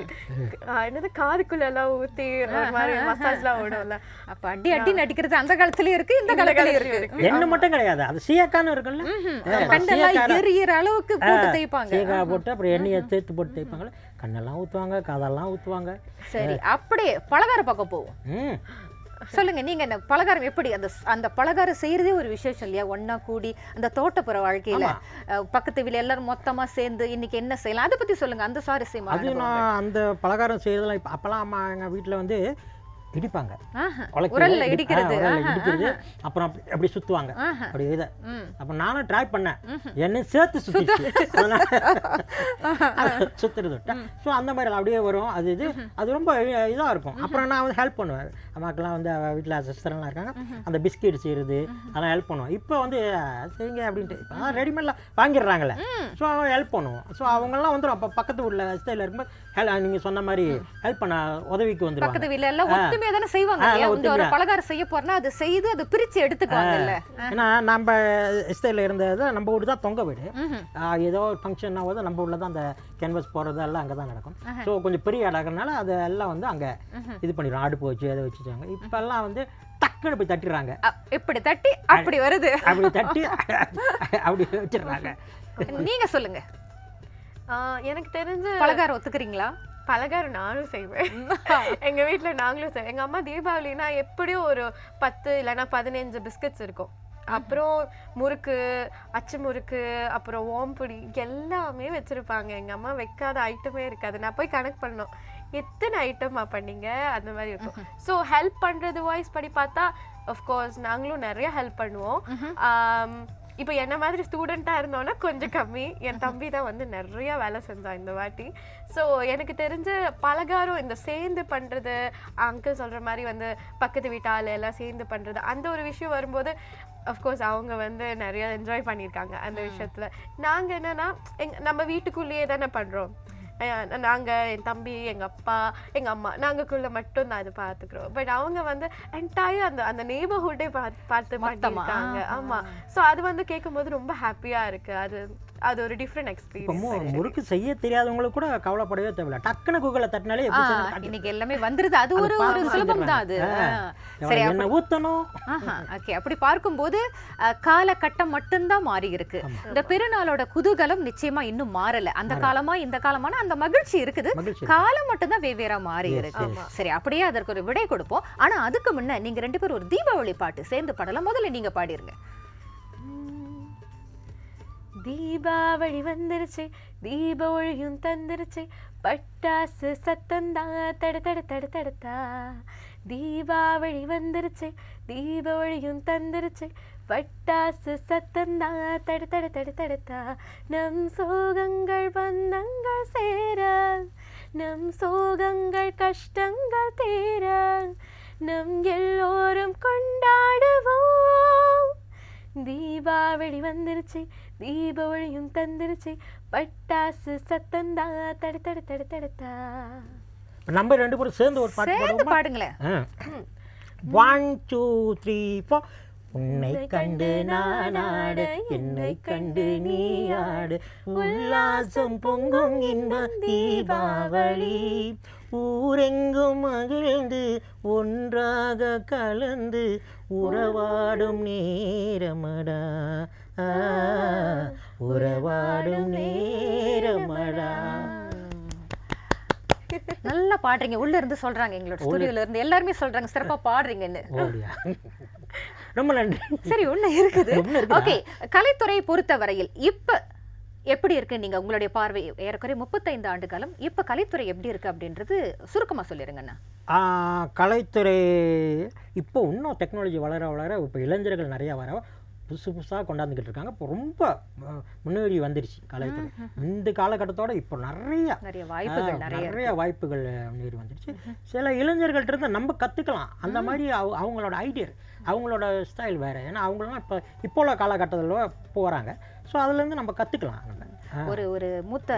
S3: என்னது காதுக்குள்ள எல்லாம் ஊத்தி ஒரு மாதிரி மசாஜ்லாம் ஓடும்ல.
S1: அப்ப அடி அடி நடிக்கிறது அந்த காலத்துலயும் இருக்கு இந்த காலத்துலயும் இருக்கு.
S2: எண்ணெய் மட்டும் கிடையாது. அது சீயக்கான்னு இருக்குல்ல
S1: கண்டெல்லாம் எரியற அளவுக்கு போட்டு தேய்ப்பாங்க.
S2: சீயக்காய் போட்டு அப்புறம் எண்ணெயை சேர்த்து போட்டு தேய்ப்பாங்களே? கண்ணெல்லாம் ஊற்றுவாங்க காதெல்லாம் ஊற்றுவாங்க
S1: சரி அப்படியே பலகார பக்கம் போவோம். சொல்லுங்க நீங்க என்ன பலகாரம் எப்படி? அந்த அந்த பலகாரம் செய்யறதே ஒரு விசேஷம் இல்லையா? ஒண்ணா கூடி அந்த தோட்டப்புற வாழ்க்கையில பக்கத்து வீட்டுல எல்லாரும் மொத்தமா சேர்ந்து இன்னைக்கு என்ன செய்யலாம்? அதை பத்தி சொல்லுங்க அந்த சுவாரஸ்யமான
S2: அது. நான் அந்த பலகாரம் செய்யறதெல்லாம் இப்போ அப்போல்லாம் அம்மா எங்கள் வீட்டில் வந்து இடிப்பாங்க.
S1: உரல்ல
S2: இடி-
S1: இடிக்கிறது.
S2: இடிக்கிறது. அப்புறம் அப்படி
S1: ஆஹா.
S2: அப்படி இதை. அப்போ நானும் ட்ரை பண்ணேன். என்னை சேர்த்து சுற்றுறது விட்டேன் ஸோ அந்த மாதிரி அப்படியே வரும். அது இது. அது ரொம்ப இதாக இருக்கும். அப்புறம் நான் வந்து ஹெல்ப் பண்ணுவேன். அம்மாக்கெல்லாம் வந்து வீட்டில் சிஸ்டர்லாம் இருக்காங்க. அந்த பிஸ்கெட் செய்கிறது அதெல்லாம் ஹெல்ப் பண்ணுவோம் இப்போ வந்து செய்யுங்க அப்படின்ட்டு. இப்போ ரெடிமேடில் வாங்கிடுறாங்கல்ல. ஸோ ஹெல்ப் பண்ணுவோம். ஸோ அவங்கெல்லாம் வந்துடும் அப்போ பக்கத்து வீட்டில் ஸ்டைலில் இருக்கும்போது ஹெல் நீங்கள் சொன்ன மாதிரி ஹெல்ப் பண்ண உதவிக்கு வந்துடுவாங்க
S1: பக்கத்து வீட்டுல எல்லாம் ஒத்துமையா தானே செய்வாங்க? இந்த ஒரு. பலகாரம் செய்ய போறனா அது செய்து அது பிரிச்சு எடுத்துக்குவாங்கல்ல.
S2: ஏன்னா நம்ம ஸ்டைலில் இருந்தது நம்ம வீடு தான் தொங்க வீடு. ஏதோ ஒரு ஃபங்க்ஷன் ஆகுது நம்ம ஊரில் தான் அந்த கேன்வாஸ் போகிறது எல்லாம் அங்கே தான் நடக்கும். ஸோ கொஞ்சம் பெரிய இடங்கிறனால அதெல்லாம் வந்து அங்கே இது பண்ணிடுவோம் அடுப்பு வச்சு அதை வச்சுட்டாங்க. இப்போல்லாம் வந்து டக்குன்னு போய் தட்டிடுறாங்க.
S1: இப்படி தட்டி அப்படி வருது.
S2: அப்படி தட்டி அப்படி வச்சிடுறாங்க.
S1: நீங்க சொல்லுங்க.
S3: எனக்கு தெரிஞ்சு
S1: பலகாரம் ஒத்துக்கிறீங்களா?
S3: பலகாரம் நானும் செய்வேன். எங்க வீட்ல நாங்களும் செய்வோம். எங்க அம்மா தீபாவளினா எப்படியும் ஒரு பத்து இல்லைன்னா பதினஞ்சு பிஸ்கட்ஸ் இருக்கும். அப்புறம் முறுக்கு அச்சு முறுக்கு அப்புறம் ஓம்புடி எல்லாமே வச்சிருப்பாங்க. எங்க அம்மா வைக்காத ஐட்டமே இருக்காது. நான் போய் கணக்கு பண்ணோம் எத்தனை ஐட்டமா பண்ணீங்க? அந்த மாதிரி இருக்கும். ஸோ ஹெல்ப் பண்றது வாய்ஸ் படி பார்த்தா கோர்ஸ் நாங்களும் நிறைய ஹெல்ப் பண்ணுவோம். இப்போ என்ன மாதிரி ஸ்டூடெண்ட்டாக இருந்தோன்னா கொஞ்சம் கம்மி. என் தம்பி தான் வந்து நிறைய வேலை செஞ்சான் இந்த வாட்டி. ஸோ எனக்கு தெரிஞ்ச பலகாரம் இந்த சேர்ந்து பண்ணுறது அங்கிள் சொல்கிற மாதிரி வந்து பக்கத்து வீட்டு ஆள் எல்லாம் சேர்ந்து பண்ணுறது அந்த ஒரு விஷயம் வரும்போது அஃப்கோர்ஸ் அவங்க வந்து நிறைய என்ஜாய் பண்ணியிருக்காங்க அந்த விஷயத்தில். நாங்கள் என்னன்னா எங் நம்ம வீட்டுக்குள்ளேயே தானே பண்ணுறோம் நாங்க என் தம்பி எங்க அப்பா எங்க அம்மா நாங்கக்குள்ள மட்டும் தான் அது பாத்துக்கிறோம். பட் அவங்க வந்து என்டையர் அந்த அந்த நெய்பர்ஹுட்டே பார்த்து பார்த்து
S1: மொத்தமா?
S3: பண்ணிருக்காங்க ஆமா. சோ அது வந்து கேட்கும்போது ரொம்ப ஹாப்பியா இருக்கு. அது அது ஒரு டிஃப்ரெண்ட் எக்ஸ்பீரியன்ஸ்
S2: முறுக்கு செய்ய தெரியாதவங்களுக்கு கூட கவலைப்படவே தேவையில்ல. டக்குன்னு கூகுளில் தட்டினாலே.
S1: இன்னைக்கு எல்லாமே வந்துருது. அது ஒரு ஒரு சுலபம் தான் அது. சரி
S2: எண்ணெய் ஊற்றணும்
S1: ஓகே அப்படி பார்க்கும்போது காலகட்டம் மட்டும்தான் மாறி இருக்கு இந்த பெருநாளோட குதூகலம் நிச்சயமா இன்னும் மாறல. அந்த காலமா இந்த காலமான அந்த மகிழ்ச்சி இருக்குது. காலம் மட்டும்தான் வெவ்வேறா மாறி இருக்கு. சரி அப்படியே அதற்கு ஒரு விடை கொடுப்போம். ஆனா அதுக்கு முன்ன நீங்க ரெண்டு பேரும் ஒரு தீபாவளி பாட்டு சேர்ந்து பாடலாம். முதல்ல நீங்க பாடிருங்க.
S3: தீபாவளி வந்துருச்சு தீப ஒழியும் தந்துருச்சு. பட்டாசு சத்தந்தா தட தட தட தடத்தா. தீபாவளி வந்துருச்சு தீப ஒழியும் தந்துருச்சு. பட்டாசு சத்தந்தா தட தட தட தடத்தா. நம் சோகங்கள் பந்தங்கள் சேர நம் சோகங்கள் கஷ்டங்கள் தீர நம் எல்லோரும் கொண்டாடுவோம். தீபாவளி வந்துருச்சு தீப ஒளியும் தந்துருச்சு. பட்டாசு சத்தந்தா தட தட தட தடத்தா
S2: நம்ம ரெண்டு பேரும் சேர்ந்து ஒரு பாட்டு
S1: சேர்ந்து
S2: பாடுவோமா?
S1: பாடுங்களேன்.
S2: ஒன் டூ த்ரீ ஃபோர் உன்னை கண்டு நான் ஆட என்னை கண்டு நீ ஆடு. உல்லாசம் பொங்கும் இன்ப தீபாவளி. ஊரெங்கும் மகிழ்ந்து ஒன்றாக கலந்து உறவாடும் நேரமடா. உறவாடும் நேரமடா.
S1: நல்லா பாடுறீங்க. உள்ள இருந்து சொல்றாங்க எங்களோட ஸ்டுடியோல இருந்து. எல்லாருமே சொல்றாங்க. சிறப்பா பாடுறீங்கன்னு.
S2: ரொம்ப நன்றி.
S1: சரி ஒண்ணு இருக்குது.
S2: ஒண்ணு இருக்குதா?
S1: ஓகே. கலைத்துறை பொறுத்த வரையில் இப்ப எப்படி இருக்கு நீங்க உங்களுடைய பார்வை? ஏறக்குறைய முப்பத்தைந்து ஆண்டு காலம் இப்ப கலைத்துறை எப்படி இருக்கு அப்படின்றது சுருக்கமா சொல்லிருங்கண்ணா
S2: ஆ, கலைத்துறை இப்போ இன்னும் டெக்னாலஜி வளர வளர இப்போ இளைஞர்கள் நிறையா வர புதுசு புதுசாக கொண்டாந்துக்கிட்டு இருக்காங்க. இப்போ ரொம்ப முன்னேறி வந்துருச்சு கலைத்துறை. இந்த காலகட்டத்தோட இப்போ நிறைய
S1: நிறைய வாய்ப்புகள் நிறைய
S2: நிறைய வாய்ப்புகள் முன்னேறி வந்துருச்சு. சில இளைஞர்கள்ட்ட இருந்து நம்ம கற்றுக்கலாம் அந்த மாதிரி அவ- அவங்களோட ஐடியா அவங்களோட ஸ்டைல் வேறு. ஏன்னா அவங்களாம் இப்போ இப்போ உள்ள காலகட்டத்தில் போகிறாங்க ஸோ அதுலேருந்து நம்ம கற்றுக்கலாம்.
S1: ஒரு ஒரு மூத்த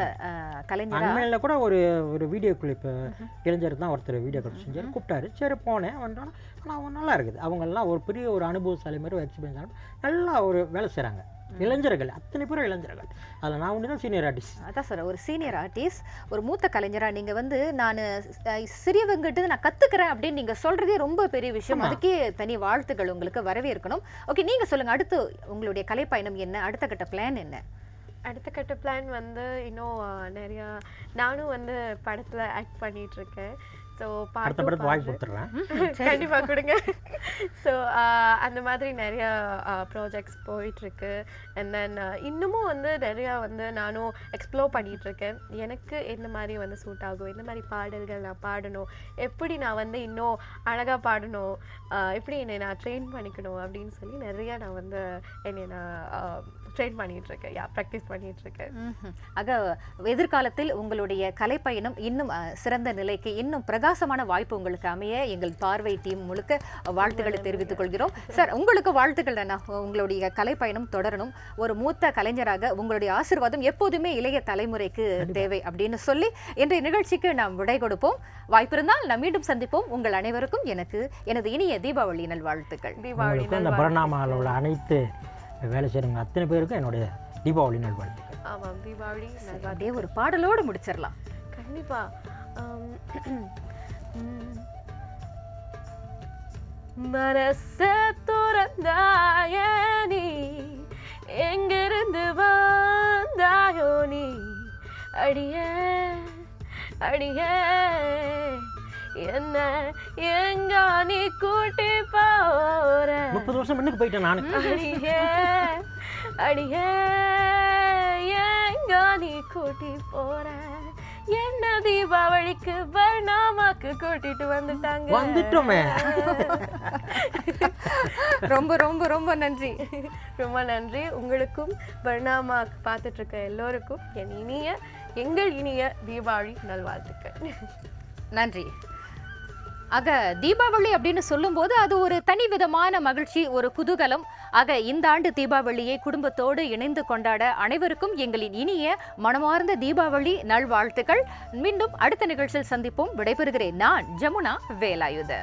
S1: கலைஞரா?
S2: அண்மையில் கூட ஒரு ஒரு வீடியோ கிளிப் இளைஞர் தான் ஒருத்தர் வீடியோ கிளிப் செஞ்சார். கூப்பிட்டாரு. சரி போனேன். வந்தோன்னே ஆனால் அவங்க நல்லா இருக்குது. அவங்கெல்லாம் ஒரு பெரிய ஒரு அனுபவசாலி மாதிரி எக்ஸ்பீரியன்ஸ் நல்லா ஒரு வேலை செய்கிறாங்க இளைஞர்கள் அத்தனை பேரும் இளைஞர்கள். அதில் நான் ஒன்று தான் சீனியர் ஆர்டிஸ்ட்
S1: அதான் சொல்றேன் ஒரு சீனியர் ஆர்டிஸ்ட் ஒரு மூத்த கலைஞரா நீங்க வந்து நான் சிறியவங்கிட்ட நான் கத்துக்கிறேன் அப்படின்னு நீங்க சொல்றதே ரொம்ப பெரிய விஷயம். அதுக்கே தனி வாழ்த்துக்கள் உங்களுக்கு வரவேற்கணும். ஓகே நீங்க சொல்லுங்க அடுத்து உங்களுடைய கலைப்பயணம் என்ன? அடுத்த கட்ட பிளான் என்ன?
S3: அடுத்த கட்ட பிளான் வந்து இன்னும் நிறையா நானும் வந்து படத்துல ஆக்ட் பண்ணிட்டு இருக்கேன். ஸோ
S2: அடுத்த படத்து வாய்ப்பு கொடுத்துட்றேன்
S3: கண்டிப்பா கொடுங்க. ஸோ அந்த மாதிரி நிறைய ப்ராஜெக்ட்ஸ் போயிட்டு இருக்கு அண்ட் தென் இன்னமும் வந்து நிறையா வந்து நானும் எக்ஸ்ப்ளோர் பண்ணிட்டு இருக்கேன் எனக்கு எந்த மாதிரி வந்து சூட் ஆகும்? எந்த மாதிரி பாடல்கள் நான் பாடணும்? எப்படி நான் வந்து இன்னும் அழகா பாடணும்? எப்படி என்னை நான் ட்ரெயின் பண்ணிக்கணும்? அப்படின்னு சொல்லி நிறைய நான் வந்து என்னை நான் ட்ரெயின் பண்ணிட்டு இருக்கேன் யா ப்ராக்டிஸ் பண்ணிட்டு இருக்கேன்
S1: ம்ஹும். ஆக எதிர்காலத்தில் உங்களுடைய கலைப்பயணம் இன்னும் சிறந்த நிலைக்கு இன்னும் பிரகாசமான வாய்ப்பு உங்களுக்கு அமைய எங்கள் பார்வை டீம் முழுக்க வாழ்த்துக்களை தெரிவித்துக் கொள்கிறோம். சார் உங்களுக்கு வாழ்த்துக்கள் அண்ணா உங்களுடைய கலைப்பயணம் தொடரணும். ஒரு மூத்த கலைஞராக உங்களுடைய ஆசீர்வாதம் எப்போதுமே இளைய தலைமுறைக்கு தேவை அப்படின்னு சொல்லி இன்றைய நிகழ்ச்சிக்கு நாம் விடை கொடுப்போம். வாய்ப்பிருந்தால் நாம் மீண்டும் சந்திப்போம். உங்கள் அனைவருக்கும் எனக்கு எனது இனிய தீபாவளி நல்வாழ்த்துக்கள்
S3: தீபாவளி
S2: பரணாமாவில் உள்ள அனைத்து வேலை செய்கிறவங்க அத்தனை பேருக்கும் என்னுடைய தீபாவளி நல்வாழ்த்துக்கள்.
S3: ஆமாம் தீபாவளி
S1: அப்படியே ஒரு பாடலோடு முடிச்சிடலாம்.
S3: கண்டிப்பா. ஆம், ம். மனச துறந்தாய நீ எங்கிருந்து வந்தாயோ நீ? அடிய அடிய. என்ன எங்க நீ கூட்டி போற?
S2: முப்பது வருஷம் முன்னுக்கு போயிட்டேன் நான்.
S3: அடியே அடியே எங்க நீ கூட்டி போற? என்ன தீபாவளிக்கு பர்ணாமாக்கு கூட்டிட்டு வந்துட்டாங்க?
S2: வந்துட்டோமே.
S1: ரொம்ப ரொம்ப ரொம்ப நன்றி.
S3: ரொம்ப நன்றி. உங்களுக்கும் பர்ணாமா பார்த்துட்டு இருக்க எல்லோருக்கும் என் இனிய எங்கள் இனிய தீபாவளி நல்வாழ்த்துக்கள்.
S1: நன்றி. ஆக தீபாவளி அப்படின்னு சொல்லும்போது அது ஒரு தனி விதமான மகிழ்ச்சி ஒரு குதூகலம். ஆக இந்த ஆண்டு தீபாவளியை குடும்பத்தோடு இணைந்து கொண்டாட அனைவருக்கும் எங்களின் இனிய மனமார்ந்த தீபாவளி நல்வாழ்த்துக்கள். மீண்டும் அடுத்த நிகழ்ச்சியில் சந்திப்போம். விடைபெறுகிறேன் நான் ஜமுனா வேலாயுத.